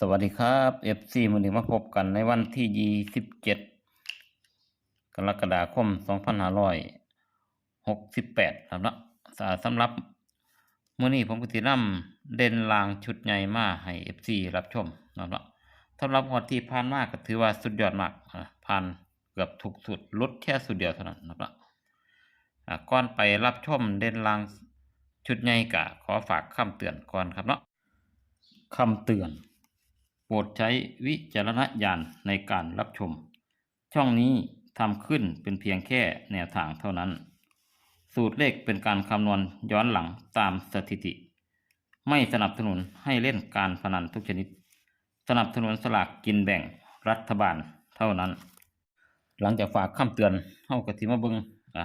สวัสดีครับ FC มือนี้มาพบกันในวันที่ 27 กรกฎาคม 2568 ครับเนาะสาสำหรับเมื้อนี้ผมก็สินำเด่นลางชุดใหญ่มาให้ FC รับชมนะครับเนาะสำหรับงวดที่ผ่านมาก็ถือว่าสุดยอดมากผ่านเกือบทุกสุดลดแค่สุดเดียวเท่านั้นนะครับเนาะก่อนไปรับชมเด่นลางชุดใหญ่กะขอฝากคำเตือนก่อนครับเนาะคำเตือน โปรดใช้วิจารณญาณในการรับชม ช่องนี้ทำขึ้นเป็นเพียงแค่แนวทางเท่านั้น สูตรเลขเป็นการคำนวณย้อนหลังตามสถิติ ไม่สนับสนุนให้เล่นการพนันทุกชนิด สนับสนุนสลากกินแบ่งรัฐบาลเท่านั้น หลังจากฝากคำเตือนเฮากระทิมาเบิงอะ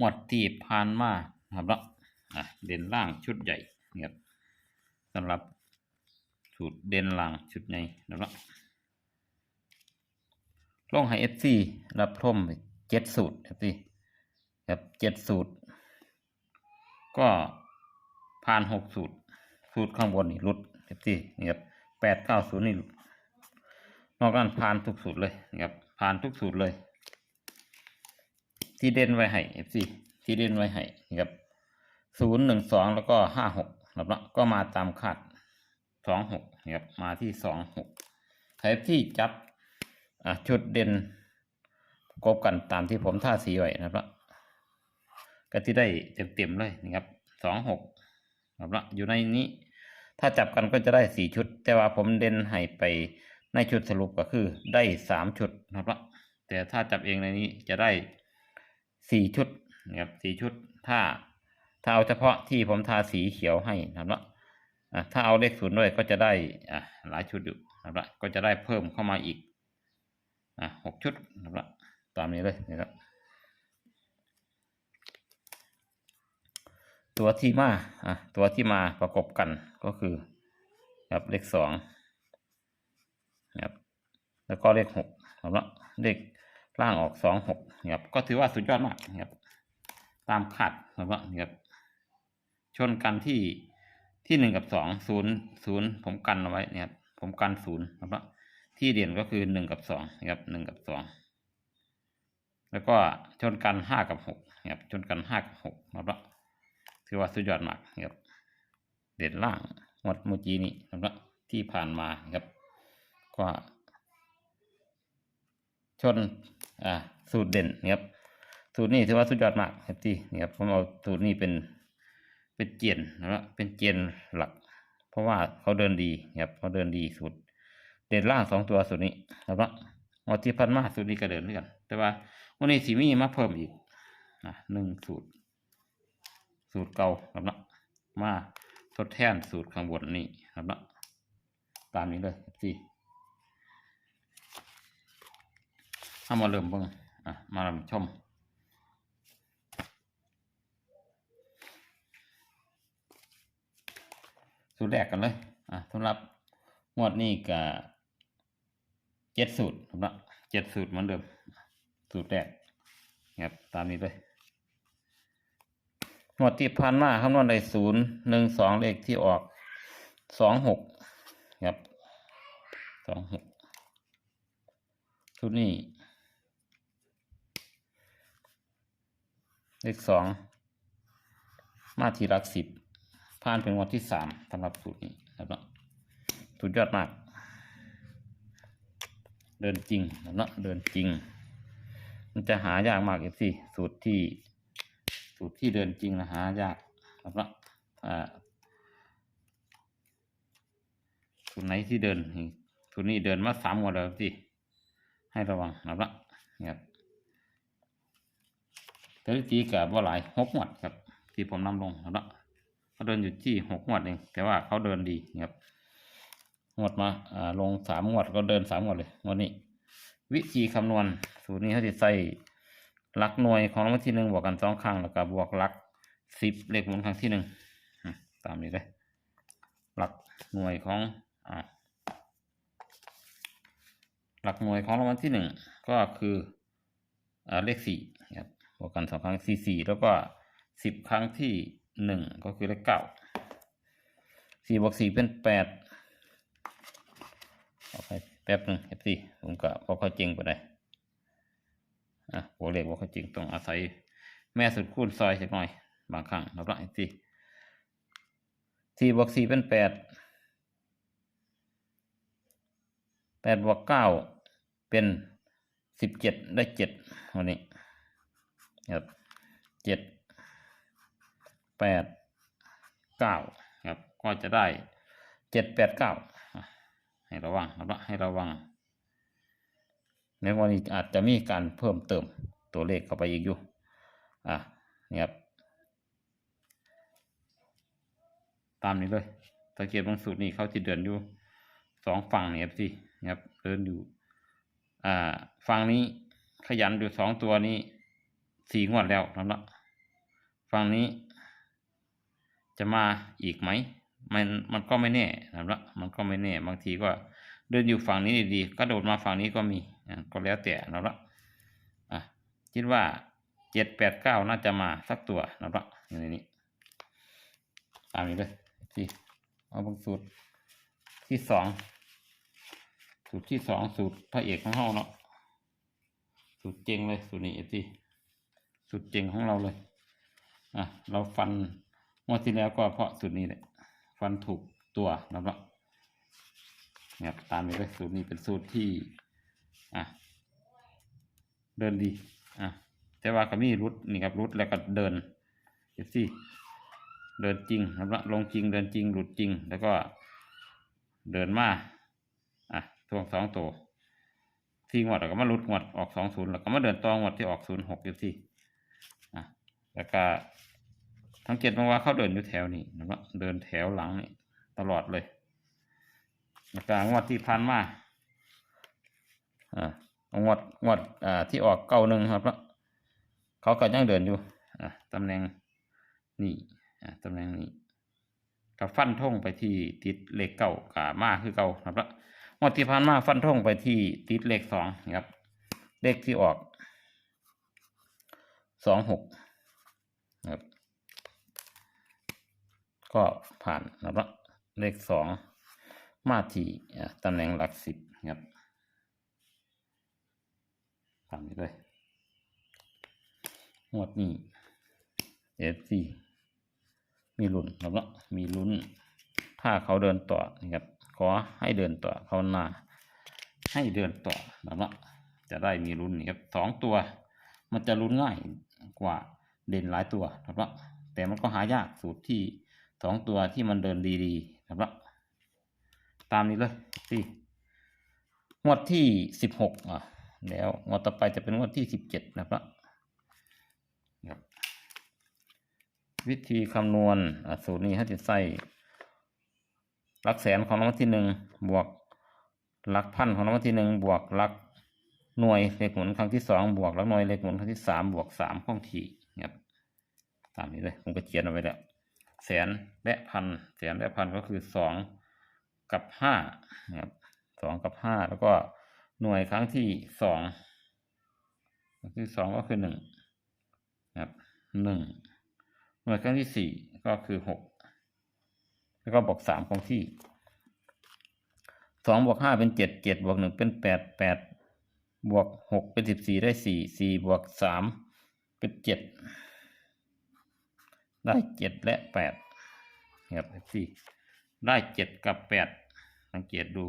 งวดที่ผ่านมาครับเนาะอะเด่นล่างชุดใหญ่นะครับสำหรับ สูตรเด่นหล่างชุดใหญ่นะครับลงให้ FC รับชมเจ็ดสูตร FC ครับเจ็ดสูตร ก็ผ่านหกสูตร สูตรข้างบนนี่รุด FC นี่ครับแปดเก้าศูนย์นี่ลดนอกนั้นผ่านทุกสูตรเลยนะครับผ่านทุกสูตรเลย ที่เด่นไว้ให้ FC ที่เด่นไว้ให้นะครับศูนย์หนึ่งสองแล้วก็ห้าหกนะครับเนาะก็มาตามคาด สองหกนะครับมาที่สองหกใครที่จับชุดเด่นประกบกันตามที่ผมท่าสีไว้นะครับก็ที่ได้เต็มๆเลยนะครับสองหกนะครับอยู่ในนี้ ถ้าจับกันก็จะได้สี่ชุด แต่ว่าผมเด่นให้ไปในชุดสรุปก็คือได้สามชุดนะครับแต่ถ้าจับเองในนี้จะได้สี่ชุดนะครับสี่ชุด ถ้าถ้าเอาเฉพาะที่ผมทาสีเขียวให้นะครับ ถ้าเอาเลขศูนย์ด้วยก็จะได้หลายชุดอยู่นะครับก็จะได้เพิ่มเข้ามาอีกหกชุดนะครับตามนี้เลยนะครับ ตัวที่มาตัวที่มาประกบกันก็คือครับเลขสองครับแล้วก็เลขหกนะครับเลขล่างออกสองหกครับก็ถือว่าสุดยอดมากครับตามคาดนะครับนะครับชนกันที่ ที่หนึ่งกับสองศูนย์ศูนย์ผมกันเอาไว้นะครับผมกันศูนย์นะครับที่เด่นก็คือหนึ่งกับสองนะครับหนึ่งกับสองแล้วก็ชนกันห้ากับหกนะครับชนกันห้ากับหกนะครับถือว่าสุดยอดมากนะครับเด่นล่างหมดเมื่อกี้นี้นะครับที่ผ่านมานะครับก็ชนอ่าสูตรเด่นนะครับสูตรนี้ถือว่าสุดยอดมากครับที่นะครับผมเอาสูตรนี้เป็น เป็นเจียนนะครับเป็นเจียนหลัก เพราะว่าเขาเดินดีครับเขาเดินดีสุด เด่นล่างสองตัวสุดนี้นะครับวันที่พันมาสุดนี้ก็เดินด้วยกัน แต่ว่าวันนี้สีมีมาเพิ่มอีกอะหนึ่งสูตร สูตรเก่าครับนะมาทดแทนสูตรข้างบนนี้ครับนะตามนี้เลยสิเอามาเริ่มเบิ่งอะมาเริ่มชม สูตรแรกกันเลย อะสำหรับงวดนี้กับเจ็ดสูตรครับเจ็ดสูตรเหมือนเดิม สูตรแรกครับตามนี้เลยงวดที่ผ่านมาคำนวณได้ศูนย์หนึ่งสองเลขที่ออกสองหกครับสองหกชุดนี้ เลขสองมาที่รักสิบ ผ่านเป็นวันที่สามสำหรับสูตรนี้ครับเนาะสุดยอดมาก เดินจริงครับเนาะเดินจริง มันจะหายากมากเอฟซีสูตรที่สูตรที่เดินจริงนะหายากครับเนาะอ่าสูตรไหนที่เดินสูตรนี้เดินมาสามวันแล้วสิให้ระวังนะครับเนาะนี่ครับแต่ที่กับว่าหลายหกงวดครับ ที่ผมนำลงนะครับ เขาเดินอยู่ที่หกงวดเองแต่ว่าเขาเดินดีนะครับงวดมาอ่าลงสามงวดก็เดินสามงวดเลยงวดนี้ วิธีคำนวณสูตรนี้เขาจะใส่หลักหน่วยของรางวัลที่หนึ่งบวกกันสองครั้งแล้วก็บวกหลักสิบเลขหมุนครั้งที่หนึ่งตามนี้เลยหลักหน่วยของอ่าหลักหน่วยของรางวัลที่หนึ่งก็คืออ่าเลขสี่ครับบวกกันสองครั้งสี่สี่แล้วก็สิบครั้งที่ หนึ่งก็คือเลขเก้าสี่บวกสี่เป็นแปดอไปแป๊บหนึ่งเอฟซีผมก็พอเข้าจริงไปได้อะโหเลขว่าเขาจริงต้องอาศัย แม่สุดคูณซอยสักหน่อย บางครั้งนะครับเอฟซีสี่บวกสี่เป็นแปดแปดบวกเก้าเป็นสิบเจ็ดได้เจ็ดวันนี้ครับเจ็ด แปดเก้าครับก็จะได้เจ็ดแปดเก้าให้ระวังครับให้ระวังในวันนี้อาจจะมีการเพิ่มเติมตัวเลขเข้าไปอีกอยู่อะนี่ครับตามนี้เลยสังเกตบางสูตรนี่เขาที่เดินอยู่สองฝั่งนี่ครับสินะครับเดินอยู่อ่าฝั่งนี้ขยันอยู่สองตัวนี้สี่งวดแล้วนะครับฝั่งนี้ จะมาอีกไหมมันมันก็ไม่แน่นะครับมันก็ไม่แน่บางทีก็เดินอยู่ฝั่งนี้ดีๆก็โดดมาฝั่งนี้ก็มีก็แล้วแต่นะครับอะคิดว่าเจ็ดแปดเก้าน่าจะมาสักตัวนะครับอยู่ในนี้ตามนี้เลยที่เอาบางสูตรที่สองสูตรที่สองสูตรพระเอกของเราเนาะสูตรเจงเลยสูตรนี้เอฟซีสูตรเจงของเราเลยอะเราฟัน งวดที่แล้วก็เพราะสูตรนี้แหละฟันถูกตัวนะครับเนี่ยตามนี้เลยสูตรนี้เป็นสูตรที่ อะ เดินดี อะ แต่ว่าก็มีรุดนี่ครับรุดแล้วก็เดินเอฟซีเดินจริงนะครับลงจริงเดินจริงหลุดจริง แล้วก็เดินมาอะทวงสองตัวที่งวดแล้วก็มาหลุดงวดออกสองศูนย์แล้วก็มาเดินตองวดที่ออกศูนย์หกเอฟซีอะแล้วก็ สังเกตมาว่าเขาเดินอยู่แถวนี้นะครับเดินแถวหลังนี่ตลอดเลยแล้วก็งวดที่ผ่านมาอ่างวดงวดอ่าที่ออกเก้าหนึ่งครับแล้วเขาก็ยังเดินอยู่อ่าตำแหน่งนี่อ่าตำแหน่งนี้กับฟันท่งไปที่ติดเลขเก้ากามาคือเก้าครับแล้วงวดที่ผ่านมาฟันท่งไปที่ติดเลขสองครับ เลขที่ออกสองหกครับ ก็ผ่านนะครับเลขสองมาที่ตำแหน่งหลักสิบครับตานี้เลยงวดนี้เอฟซีมีลุ้นะครับมีลุ้น ถ้าเขาเดินต่อนะครับขอให้เดินต่อเขาหน้า ให้เดินต่อนะครับจะได้มีลุ้นนี่ครับสองตัว มันจะลุ้นง่ายกว่าเด่นหลายตัวนะครับแต่มันก็หายากสูตรที่ สองตัวที่มันเดินดีๆนะครับ ตามนี้เลยที่งวดที่สิบหกอะแล้วงวดต่อไปจะเป็นงวดที่สิบเจ็ดนะครับ วิธีคำนวณอะสูตรนี้ให้จะใส่หลักแสนของรางวัลที่หนึ่งบวกหลักพันของรางวัลที่หนึ่งบวกหลักหน่วยเลขหมุนครั้งที่สองบวกหลักหน่วยเลขหมุนครั้งที่สามบวกสามข้องทีครับตามนี้เลยผมก็เขียนเอาไว้แล้ว แสนและพันแสนและพันก็คือสองกับห้าครับสองกับห้าแล้วก็หน่วยครั้งที่สองที่สองก็คือหนึ่งครับหนึ่งหน่วยครั้งที่สี่ก็คือหกแล้วก็บวกสามคงที่สองบวกห้าเป็นเจ็ดเจ็ดบวกหนึ่งเป็นแปดแปดบวกหกเป็นสิบสี่ได้สี่สี่บวกสามเป็นเจ็ด ได้เจ็ดและแปดครับสี่ได้เจ็ดกับแปดสังเกตดู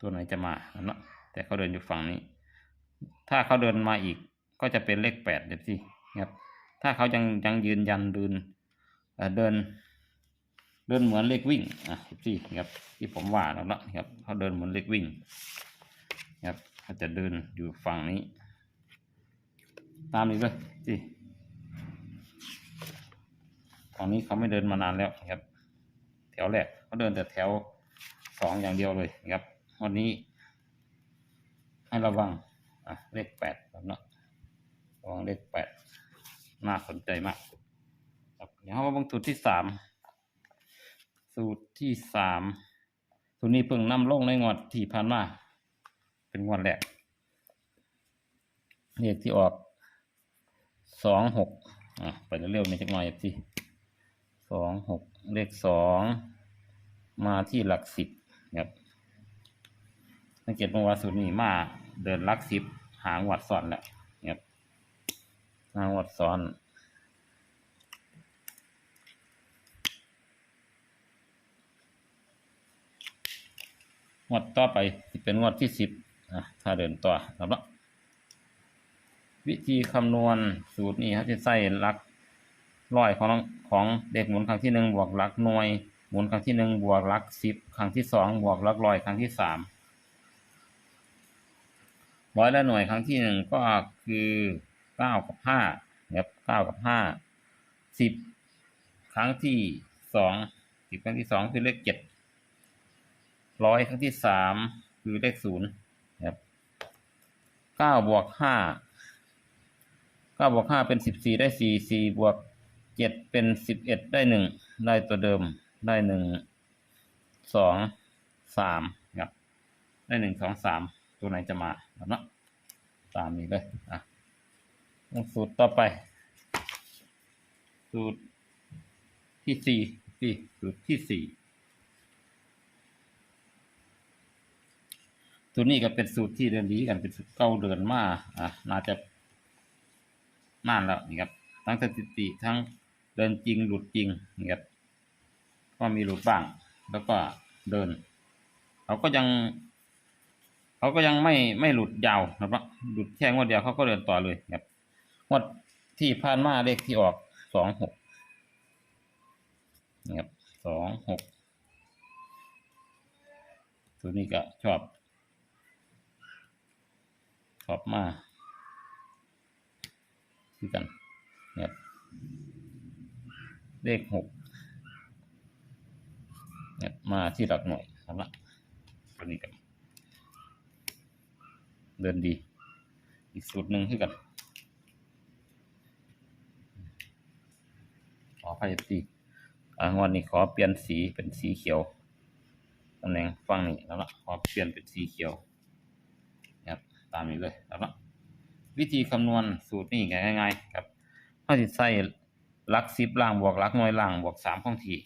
ตัวไหนจะมาเนาะแต่เขาเดินอยู่ฝั่งนี้ ถ้าเขาเดินมาอีกก็จะเป็นเลขแปดเดี๋ยวสิครับถ้าเขายังยังยืนยันเดินเดิน เดินเหมือนเลขวิ่งอะสิครับที่ผมว่าแล้วนะครับเขาเดินเหมือนเลขวิ่งครับเขาจะเดินอยู่ฝั่งนี้ ตามนี้เลยสิ งนี้เขาไม่เดินมานานแล้วนะครับ แถวแรกเขาเดินแต่แถวสองอย่างเดียวเลยนะครับวันนี้ ให้ระวังอะเลขแปดครับเนาะระวังเลขแปดน่าสนใจมากครับเดี๋ยวเรามาบังสูตรที่สามสูตรที่สามสูตรนี้เพิ่งนำลงในงวดที่ผ่านมาเป็นงวดแรกเลขที่ออกสองหกอะไปเร็วๆในจักหน่อยสิ องหกเลขสองมาที่หลักสิบครับสังเกตว่าสูตรนี้มาเดินลักสิบหางวัดซ้อนแหล้วครับหางวัดซ้อนงวดต่อไปเป็นงวดที่สิบอะถ้าเดินต่อครับเนาะวิธีคำนวณสูตรนี้ครับจะใส่หลัก ร้อยของของเด็กหมุนครั้งที่หนึ่งบวกหลักหน่วย หมุนครั้งที่หนึ่งบวกหลักสิบครั้งที่สองบวกหลักร้อยครั้งที่สามร้อยละหน่วยครั้งที่หนึ่งก็คือเก้ากับห้าครับเก้ากับห้าสิบครั้งที่สองสิบครั้งที่สองคือเลขเจ็ดร้อยครั้งที่สามคือเลขศูนย์ครับเก้าบวกห้าเก้าบวกห้าเป็นสิบสี่ได้สี่สี่บวก เจ็ดเป็นสิบเอ็ดได้หนึ่งได้ตัวเดิมได้หนึ่งสองสามครับได้หนึ่งสองสามตัวไหนจะมาเนาะตามนี้เลยอะสูตรต่อไป สูตรที่สี่ที่สูตรที่สี่สูตรนี้ก็เป็นสูตรที่เดินดีกันเป็นสูตรเก่าเดินมาอะน่าจะนานแล้วนี่ครับ ทั้งสถิติทั้ง เดินจริงหลุดจริงนี่ครับก็มีหลุดบ้าง แล้วก็เดินเขาก็ยังเขาก็ยังไม่ไม่หลุดยาวนะครับหลุดแค่งวดเดียวเขาก็เดินต่อเลยครับงวดที่ผ่านมาเลขที่ออกสองหกนี่ครับสองหกตัวนี้ก็ชอบชอบมากคือกันเนี่ย เลขหกเนี่ยมาที่หลักหน่วยครับละตัวนี้กัน เดินดี อีกสูตรหนึ่งคือกันขอพายตีอ่างวันนี้ขอเปลี่ยนสีเป็นสีเขียวตำแหน่งฝั่งนี้แล้วละขอเปลี่ยนเป็นสีเขียวครับตามนี้เลยครับเนาะวิธีคำนวณสูตรนี่ง่ายๆครับเขาจะใส่ ลักสิบล่างบวกลักหน่วยล่างบวกสามของที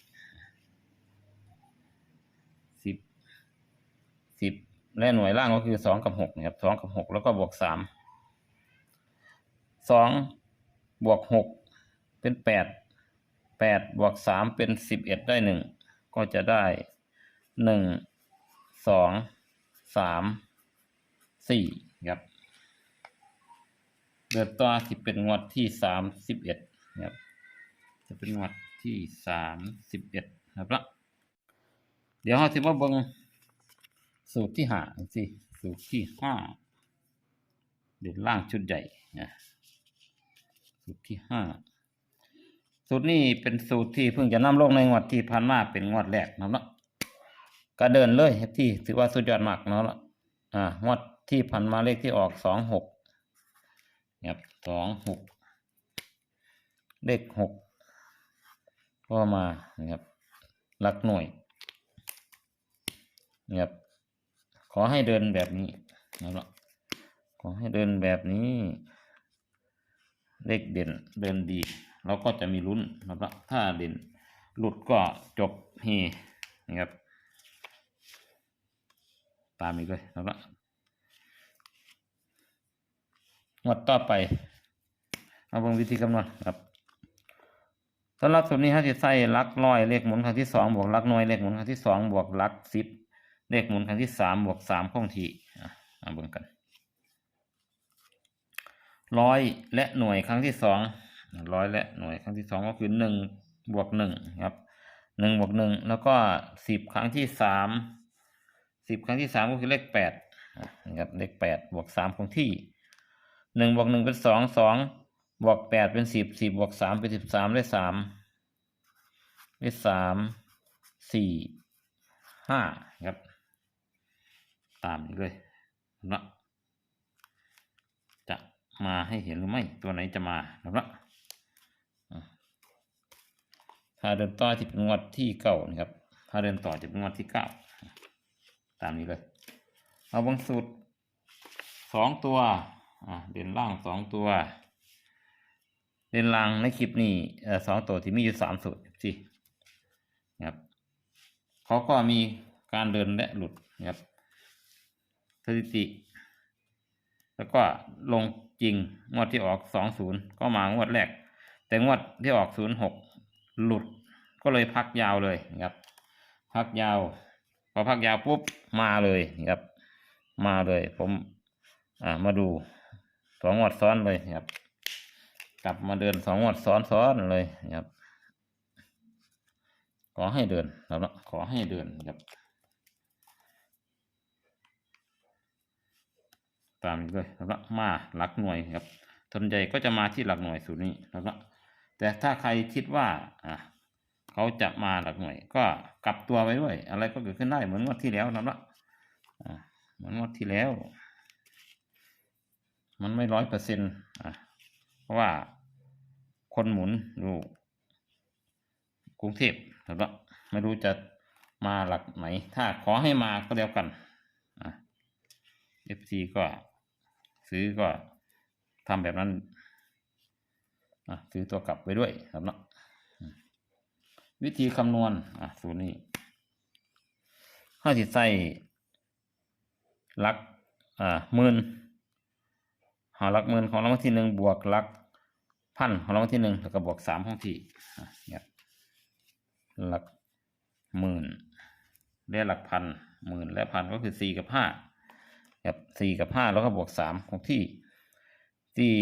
สิบสิบและหน่วยล่างก็คือสองกับหกนะครับสองกับหกแล้วก็บวกสามสองบวกหกเป็นแปดแปดบวกสามเป็นสิบเอ็ดได้หนึ่งก็จะได้หนึ่งสองสามสี่ครับเดือนต่อที่เป็นงวดที่สามสิบเอ็ดครับ จะเป็นงวดที่สามสิบเอ็ดครับละเดี๋ยวเราจะมาเบิ่งสูตรที่ห้าสิสูตรที่ห้าเด่นล่างชุดใหญ่นะสูตรที่ห้าสูตรนี้เป็นสูตรที่เพิ่งจะนำลงในงวดที่ผ่านมาเป็นงวดแรกนะครับเนาะก็เดินเลยที่ถือว่าสุดยอดมากเนาะอ่างวดที่ผ่านมาเลขที่ออกสองหกครับสองหกเลขหก ก็มานะครับหลักหน่วยนะครับขอให้เดินแบบนี้นะครับขอให้เดินแบบนี้เลขเด่นเดินดี เราก็จะมีลุ้นนะครับถ้าเด่นหลุดก็จบเฮนะครับตามนี้เลยนะครับงวดต่อไป เอาเบิ่งวิธีคำนวณครับ สำหรับสูตรนี้ฮะจะใส่ลักร้อยเลขหมุนครั้งที่สองบวกลักหน่วยเลขหมุนครั้งที่สองบวกลักสิบเลขหมุนครั้งที่สามบวกสามคงที่อะเอาเบิ่งกันร้อยและหน่วยครั้งที่สองร้อยและหน่วยครั้งที่สองก็คือหนึ่งบวกหนึ่งครับหนึ่งบวกหนึ่งแล้วก็สิบครั้งที่สามสิบครั้งที่สามก็คือเลขแปดนะครับเลขแปดบวกสามคงที่หนึ่งบวกหนึ่งเป็นสองสอง บวกแปดเป็นสิบสิบบวกสามเป็นสิบสามได้สามได้สามสี่ห้าครับ ตามนี้เลยนะจะมาให้เห็นหรือไม่ ตัวไหนจะมานะครับถ้าเดินต่อจะเป็นงวดที่เก้านะครับถ้าเดินต่อจะเป็นงวดที่เก้าตามนี้เลย เอาบางสูตรสองตัว อ่าเด่นล่างสองตัว เด่นล่างในคลิปนี้สองตัวที่มีอยู่สามสูตรสิครับเขาก็มีกการเดินและหลุดนะครับสถิติ แล้วก็ลงจริงงวดที่ออกสองศูนย์ก็มางวดแรก แต่งวดที่ออกศูนย์หกหลุดก็เลยพักยาวเลยนะครับ พักยาว พอพักยาวปุ๊บมาเลยนะครับ มาเลยผม อ่ามาดูสองงวดซ้อนเลยนะครับ กลับมาเดินสองงวดซ้อนซ้อนเลยนะครับ ขอให้เดินครับนะขอให้เดินครับตามเลยครับนะมาหลักหน่วยครับส่วนใหญ่ก็จะมาที่หลักหน่วยสูตรนี้ครับนะแต่ถ้าใครคิดว่าอะเขาจะมาหลักหน่วย ก็กลับตัวไว้ด้วย อะไรก็เกิดขึ้นได้เหมือนงวดที่แล้วครับเนะอะเหมือนงวดที่แล้ว มันไม่ร้อยเปอร์เซ็นต์อะเพราะว่า คนหมุนอยู่กรุงเทพครับเนาะไม่รู้จะมาหลักไหน ถ้าขอให้มาก็แล้วกันอะ FC ก็ซื้อก็ทำแบบนั้นอะซื้อตัวกลับไปด้วยครับเนาะวิธีคำนวณอะสูตรนี้ห้าสิใส่หลักอ่าหมื่นหาหลักหมื่นของรางวัลที่หนึ่งบวกหลัก พันของรางวัลที่หนึ่งแล้วก็บวกสามของที่เนี่ยหลักหมื่นและหลักพันหมื่นและพันก็คือสี่กับห้าครับสี่กับห้าแล้วก็บวกสามของที่สี่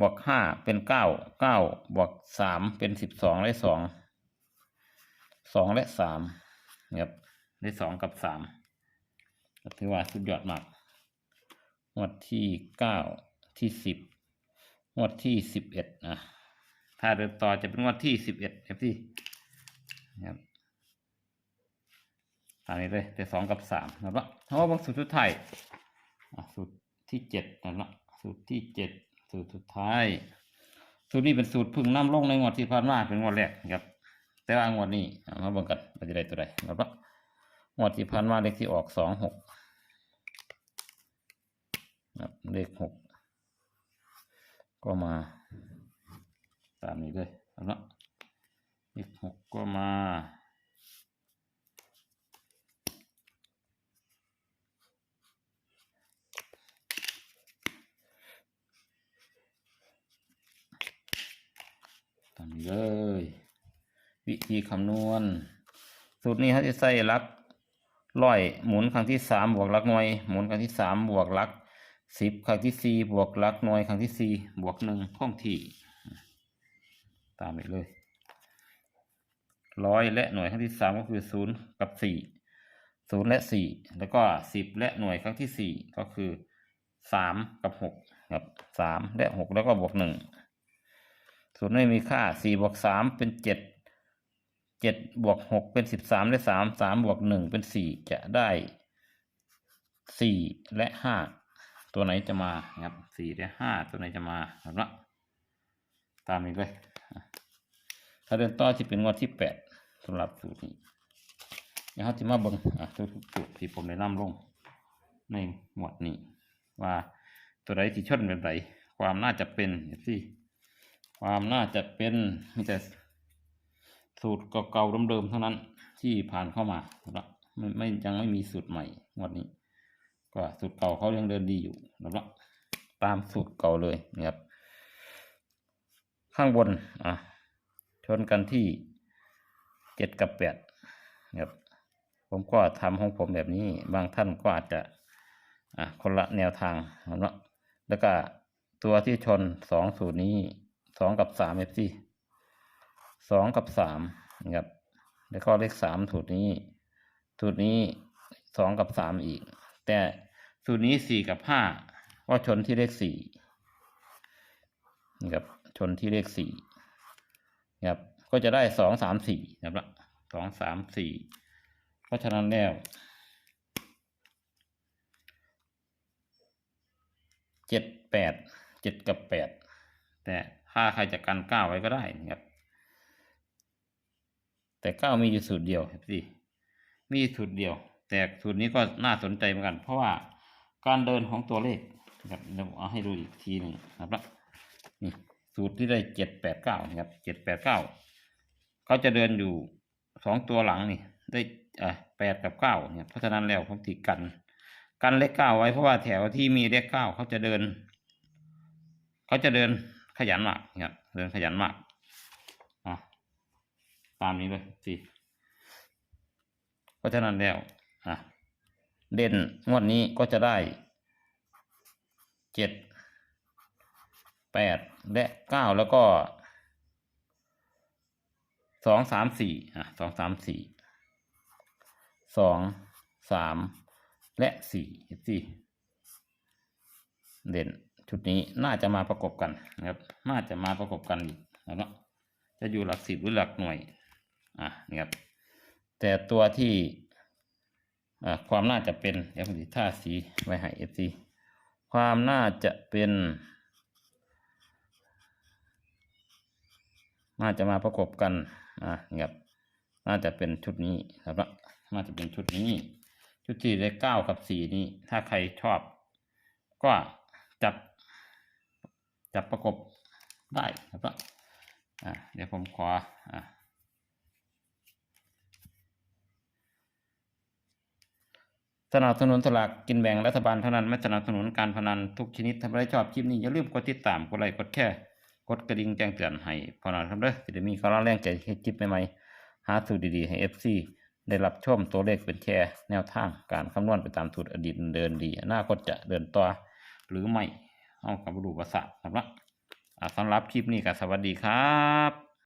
บวกห้าเป็นเก้าเก้าบวกสามเป็นสิบสองและสองสองและสามครับได้สองกับสามถือว่าสุดยอดมากงวดที่เก้าที่สิบ งวดที่สิบเอ็ดนะถ้าเดินต่อจะเป็นงวดที่สิบเอ็ดครับที่ครับอันนี้เลยแต่สองกับสามนะครับเพราะว่าบางสูตรสุดท้ายสูตรที่เจ็ดนะเนาะสูตรที่เจ็ดสูตรสุดท้าย สูตรนี้เป็นสูตรพึ่งน้ำลงในงวดที่ผ่านมาเป็นงวดแรกนะครับ แต่ว่างวดนี้มาบิ่งกันว่าจะได้ตัวใดนะครับงวดที่ผ่านมาเลขที่ออกสองหกนับเลขหก ก็มาตามนี้เลยนะครับเลขหกก็มา ตามนี้เลย วิธีคำนวณ สูตรนี้เขาจะใส่ลักร้อยหมุนครั้งที่สามบวกลักหน่วย หมุนครั้งที่สามบวกลัก สิบครั้งที่สี่บวกหลักหน่วยครั้งที่สี่บวกหนึ่งข้องที่ ตามนี้เลยร้อยและหน่วยครั้งที่สามก็คือศูนย์กับสี่ศูนย์และสี่แล้วก็สิบและหน่วยครั้งที่สี่ก็คือสามกับหกครับสามและหกแล้วก็บวกหนึ่งศูนย์ไม่มีค่าสี่บวกสามเป็นเจ็ดเจ็ดบวกหกเป็นสิบสามและสามสามบวกหนึ่งเป็นสี่จะได้สี่และห้า ตัวไหนจะมาครับสี่และห้าตัวไหนจะมาครับนะตามนี้เลยถ้าเดินต่อที่เป็นงวดที่แปดสำหรับสูตรนี้เดี๋ยวเขาจะมาเบิ่งอะทุกสูตรที่ผมได้นำลง ในหมวดนี้ ว่าตัวไหนที่ชนเป็นไรความน่าจะเป็นสิความน่าจะเป็นมีแต่สูตรเก่าๆเดิมๆเท่านั้นที่ผ่านเข้ามาครับไม่ไม่ยังไม่มีสูตรใหม่งวดนี้ ก็สูตรเก่าเขายังเดินดีอยู่นะครับตามสูตรเก่าเลยนะครับ ข้างบนอะชนกันที่เจ็ดกับแปดนะครับผมก็ทำของผมแบบนี้ บางท่านก็อาจจะอะคนละแนวทางนะครับแล้วก็ตัวที่ชนสองสูตรนี้สองกับสามเอฟซีสองกับสามนะครับแล้วก็เลขสามสูตรนี้สูตรนี้สองกับสามอีก แต่ สูตรนี้สี่กับห้าก็ชนที่เลขสี่นะครับชนที่เลขสี่นะครับก็จะได้สองสามสี่นะครับสองสามสี่เพราะฉะนั้นแล้วเจ็ดแปดเจ็ดกับแปดแต่ถ้าใครจะกันเก้าไว้ก็ได้นะครับ แต่เก้ามีอยู่สูตรเดียวครับสิมีสูตรเดียว แต่สูตรนี้ก็น่าสนใจเหมือนกัน เพราะว่า การเดินของตัวเลขนะครับเดี๋ยวเอาให้ดูอีกทีหนึ่งนะครับนี่สูตรที่ได้เจ็ดแปดเก้านะครับเจ็ดแปดเก้าเขาจะเดินอยู่สองตัวหลังนี่ ได้อ่าแปดกับเก้าเนี่ยเพราะฉะนั้นแล้วผมติกัน กันเลขเก้าไว้เพราะว่าแถวที่มีเลขเก้าเขาจะเดิน เขาจะเดินขยันมากเนี่ยเดินขยันมากอะตามนี้เลยสิเพราะฉะนั้นแล้วอะ เด่นงวดนี้ก็จะได้เจ็ดแปดและเก้าแล้วก็สองสามสี่อะสองสามสี่สองสามและสี่สี่เด่นชุดนี้น่าจะมาประกบกันนะครับ น่าจะมาประกบกันอีกนะครับจะอยู่หลักสิบหรือหลักหน่วย อะนี่ครับ แต่ตัวที่ ความน่าจะเป็นเดี๋ยวผมท่าสีไว้ให้เอฟซีความน่าจะเป็น น่าจะมาประกบกันอ่านี่ครับน่าจะเป็นชุดนี้ครับว่าน่าจะเป็นชุดนี้ ชุดที่เลขเก้ากับสี่นี้ ถ้าใครชอบ ก็จับ จับประกบได้ครับว่าอ่าเดี๋ยวผมขออ่า สนับสนุนสลากกินแบ่งรัฐบาลเท่านั้นไม่สนับสนุนการพนันทุกชนิดถ้าไม่ได้ชอบคลิปนี้อย่าลืมกดติดตามกดไลค์กดแชร์กดกระดิ่งแจ้งเตือนให้พอน่อยครับเด้อจะได้มีกำลังแรงใจให้คลิปใหม่ๆหาสูตรดีๆให้ FC ได้รับชมตัวเลขเป็นแชร์แนวทางการคำนวณไปตามสูตรอดีตเดินดีอนาคตจะเดินต่อหรือไม่เอากับบรูภาษาครับสำหรับคลิปนี้ก็สวัสดีครับ